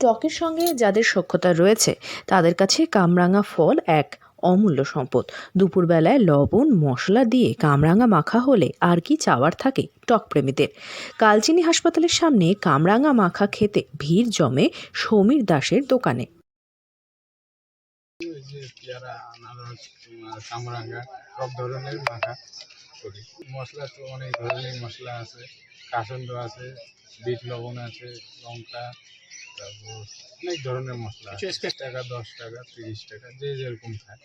ত্বকের সঙ্গে যাদের সখ্যতা রয়েছে, তাদের কাছে কামরাঙা ফল এক অমূল্য সম্পদ। দুপুরবেলায় লবণ, মশলা দিয়ে কামরাঙা মাখা হলে আর কি চাওয়ার থাকে ত্বকপ্রেমীদের। কালচিনি হাসপাতালের সামনে কামরাঙা মাখা খেতে ভিড় জমে সমীর দাসের দোকানে। মশলা তো অনেক ধরনের মশলা আছে, কাসন্দ আছে, বিট লবণ আছে, লঙ্কা তারপর অনেক ধরনের মশলা আছে। টাকা দশ টাকা তিরিশ টাকা যে যেরকম খায়।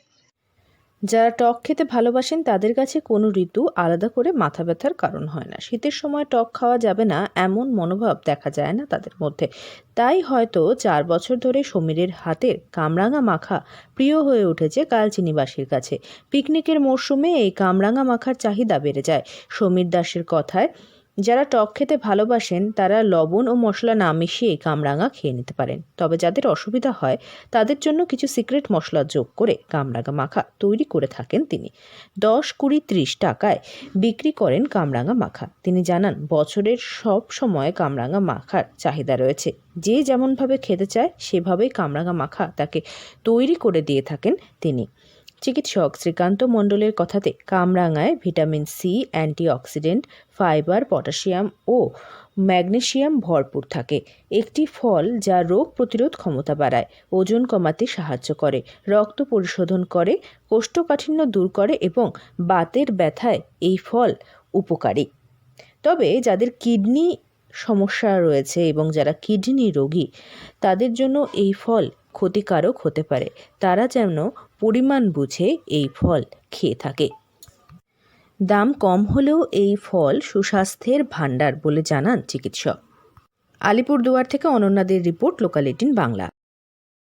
যারা টক খেতে ভালোবাসেন তাদের কাছে কোনো ঋতু আলাদা করে মাথা ব্যথার কারণ হয় না। শীতের সময় টক খাওয়া যাবে না এমন মনোভাব দেখা যায় না তাদের মধ্যে। তাই হয়তো চার বছর ধরে সমীরের হাতের কামরাঙা মাখা প্রিয় হয়ে উঠেছে কালচিনিবাসীর কাছে। পিকনিকের মরশুমে এই কামরাঙা মাখার চাহিদা বেড়ে যায়। সমীর দাসের কথায় যারা টক খেতে ভালোবাসেন, তারা লবণ ও মশলা না মিশিয়ে কামরাঙা খেয়ে নিতে পারেন। তবে যাদের অসুবিধা হয়, তাদের জন্য কিছু সিক্রেট মশলা যোগ করে কামরাঙা মাখা তৈরি করে থাকেন তিনি। দশ কুড়ি ত্রিশ টাকায় বিক্রি করেন কামরাঙা মাখা। তিনি জানান, বছরের সব সময় কামরাঙা মাখার চাহিদা রয়েছে। যে যেমনভাবে খেতে চায়, সেভাবেই কামরাঙা মাখা তাকে তৈরি করে দিয়ে থাকেন তিনি। চিকিৎসক শ্রীকান্ত মণ্ডলের কথাতে কামরাঙায় vitamin C, antioxidant, fibre, potassium ও ম্যাগনেশিয়াম ভরপুর থাকে। একটি ফল যা রোগ প্রতিরোধ ক্ষমতা বাড়ায়, ওজন কমাতে সাহায্য করে, রক্ত পরিশোধন করে, কোষ্ঠকাঠিন্য দূর করে এবং বাতের ব্যথায় এই ফল উপকারী। তবে যাদের কিডনি সমস্যা রয়েছে এবং যারা কিডনি রোগী, তাদের জন্য এই ফল ক্ষতিকারক হতে পারে। তারা যেন পরিমাণ বুঝে এই ফল খেয়ে থাকে। দাম কম হলেও এই ফল সুস্বাস্থ্যের ভাণ্ডার বলে জানান চিকিৎসক। আলিপুরদুয়ার থেকে অনন্যাদের রিপোর্ট লোকালিটিন বাংলা।